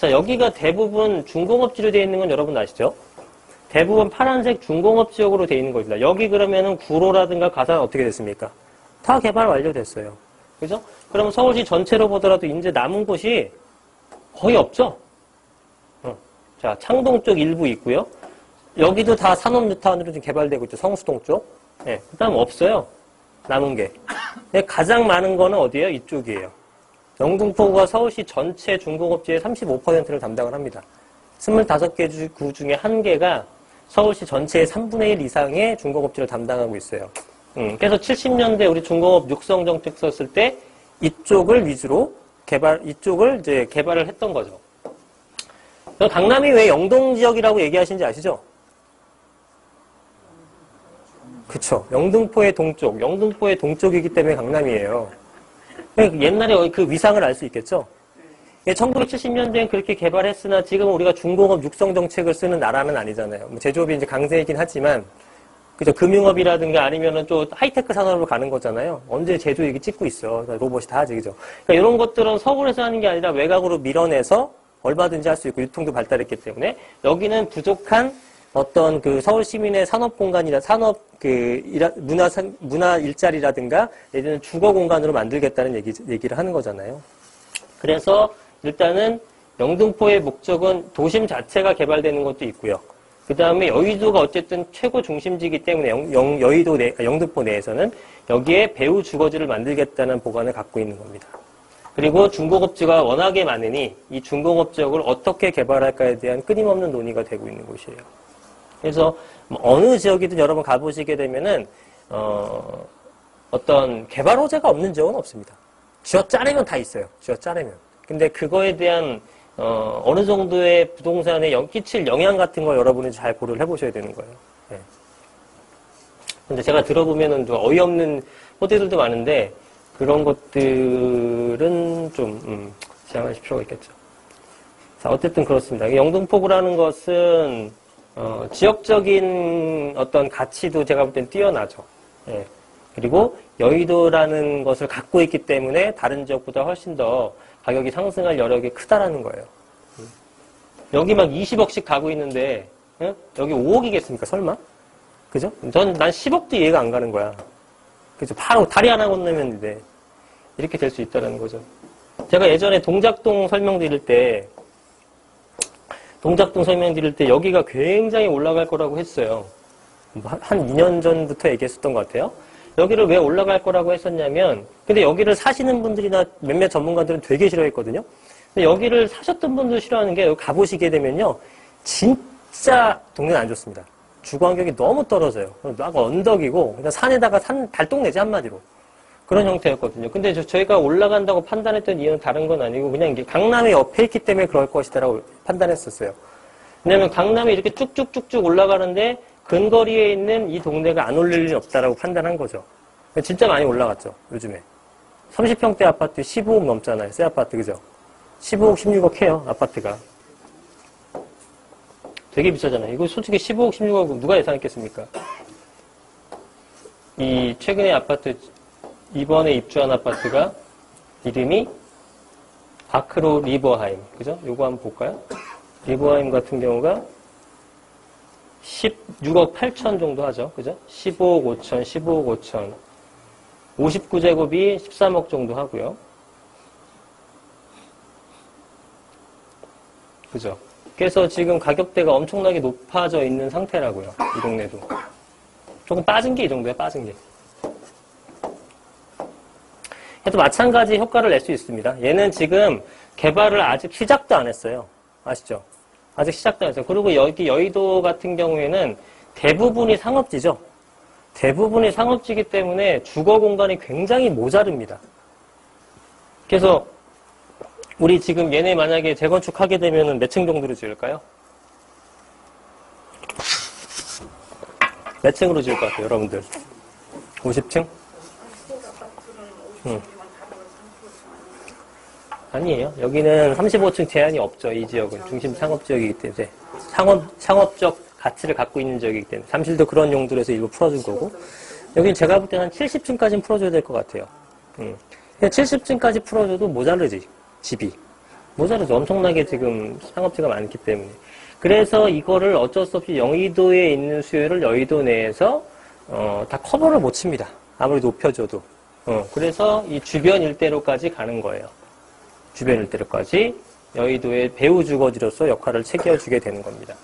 자, 여기가 대부분 중공업지로 되어 있는 건 여러분 아시죠? 대부분 파란색 중공업 지역으로 되어 있는 것입니다. 여기 그러면은 구로라든가 가산 어떻게 됐습니까? 다 개발 완료됐어요. 그죠? 그러면 서울시 전체로 보더라도 이제 남은 곳이 거의 없죠? 어. 자, 창동 쪽 일부 있고요. 여기도 다 산업뉴타운으로 좀 개발되고 있죠. 성수동 쪽. 예, 그 다음 없어요. 남은 게. 가장 많은 거는 어디예요? 이쪽이에요. 영등포구가 서울시 전체 중공업지의 35%를 담당을 합니다. 25개 구 중에 한 개가 서울시 전체의 3분의 1 이상의 중공업지를 담당하고 있어요. 음, 그래서 70년대 우리 중공업 육성 정책 썼을 때 이쪽을 위주로 개발, 이쪽을 이제 개발을 했던 거죠. 강남이 왜 영동 지역이라고 얘기하시는지 아시죠? 그쵸. 영등포의 동쪽, 영등포의 동쪽이기 때문에 강남이에요. 옛날에 그 위상을 알 수 있겠죠? 1970년대엔 그렇게 개발했으나 지금 우리가 중공업 육성 정책을 쓰는 나라는 아니잖아요. 뭐 제조업이 이제 강세이긴 하지만, 그죠. 금융업이라든가 아니면은 또 하이테크 산업으로 가는 거잖아요. 언제 제조 얘기 찍고 있어. 로봇이 다 하지, 그죠. 그러니까 이런 것들은 서울에서 하는 게 아니라 외곽으로 밀어내서 얼마든지 할 수 있고 유통도 발달했기 때문에 여기는 부족한 어떤 그 서울 시민의 산업 공간이나 산업 그 문화 문화 일자리라든가 들면 주거 공간으로 만들겠다는 얘기 얘기를 하는 거잖아요. 그래서 일단은 영등포의 목적은 도심 자체가 개발되는 것도 있고요. 그 다음에 여의도가 어쨌든 최고 중심지이기 때문에 영, 영, 여의도 내, 영등포 내에서는 여기에 배후 주거지를 만들겠다는 보관을 갖고 있는 겁니다. 그리고 중공업지가 워낙에 많으니 이 중공업 지역을 어떻게 개발할까에 대한 끊임없는 논의가 되고 있는 곳이에요. 그래서 뭐 어느 지역이든 여러분 가보시게 되면은 어, 어떤 개발 호재가 없는 지역은 없습니다. 쥐어 짜내면 다 있어요. 쥐어 짜내면. 근데 그거에 대한 어, 어느 정도의 부동산에 연 끼칠 영향 같은 걸 여러분이 잘 고려를 해보셔야 되는 거예요. 네. 근데 제가 들어보면은 좀 어이없는 호재들도 많은데 그런 것들은 좀 음, 지양하실 필요가 있겠죠. 자, 어쨌든 그렇습니다. 영등포구라는 것은 어, 지역적인 어떤 가치도 제가 볼 땐 뛰어나죠. 예. 그리고 여의도라는 것을 갖고 있기 때문에 다른 지역보다 훨씬 더 가격이 상승할 여력이 크다라는 거예요. 음. 여기 막 20억씩 가고 있는데 예? 여기 5억이겠습니까? 설마? 그죠? 전 난 10억도 이해가 안 가는 거야. 그죠? 바로 다리 하나 건너면 돼. 이렇게 될 수 있다는 거죠. 제가 예전에 동작동 설명드릴 때 동작동 설명드릴 때 여기가 굉장히 올라갈 거라고 했어요. 뭐한 2년 전부터 얘기했었던 것 같아요. 여기를 왜 올라갈 거라고 했었냐면, 근데 여기를 사시는 분들이나 몇몇 전문가들은 되게 싫어했거든요. 근데 여기를 사셨던 분들 싫어하는 게 여기 가보시게 되면요. 진짜 동네는 안 좋습니다. 주거 환경이 너무 떨어져요. 막 언덕이고, 그냥 산에다가 산, 달동네지 한마디로. 그런 형태였거든요. 근데 저, 희가 올라간다고 판단했던 이유는 다른 건 아니고 그냥 이게 강남의 옆에 있기 때문에 그럴 것이다라고 판단했었어요. 왜냐면 강남이 이렇게 쭉쭉쭉쭉 올라가는데 근거리에 있는 이 동네가 안 올릴 일이 없다라고 판단한 거죠. 진짜 많이 올라갔죠, 요즘에. 30평대 아파트 15억 넘잖아요, 새 아파트, 그죠? 15억, 16억 해요, 아파트가. 되게 비싸잖아요. 이거 솔직히 15억, 16억 누가 예상했겠습니까? 이 최근에 아파트 이번에 입주한 아파트가 이름이 아크로 리버하임. 그죠? 요거 한번 볼까요? 리버하임 같은 경우가 16억 8천 정도 하죠. 그죠? 15억 5천, 15억 5천. 59제곱이 13억 정도 하고요. 그죠? 그래서 지금 가격대가 엄청나게 높아져 있는 상태라고요. 이 동네도. 조금 빠진 게 이 정도야, 빠진 게. 해도 마찬가지 효과를 낼 수 있습니다. 얘는 지금 개발을 아직 시작도 안 했어요. 아시죠? 아직 시작도 안 했어요. 그리고 여기 여의도 같은 경우에는 대부분이 상업지죠. 대부분이 상업지기 때문에 주거 공간이 굉장히 모자릅니다. 그래서 우리 지금 얘네 만약에 재건축하게 되면 몇 층 정도로 지을까요? 몇 층으로 지을 것 같아요, 여러분들? 50층? 응. 아니에요. 여기는 35층 제한이 없죠. 이 지역은 중심 상업 지역이기 때문에 상업 상업적 가치를 갖고 있는 지역이기 때문에 잠실도 그런 용도로 해서 일부 풀어준 거고 여기는 제가 볼 때는 한 70층까지는 풀어줘야 될 것 같아요. 음. 70층까지 풀어줘도 모자르지 집이 모자르죠. 엄청나게 지금 상업지가 많기 때문에 그래서 이거를 어쩔 수 없이 영의도에 있는 수요를 여의도 내에서 어, 다 커버를 못 칩니다. 아무리 높여줘도. 어, 그래서 이 주변 일대로까지 가는 거예요. 주변 일대를까지 여의도의 배후 주거지로서 역할을 체계해주게 되는 겁니다.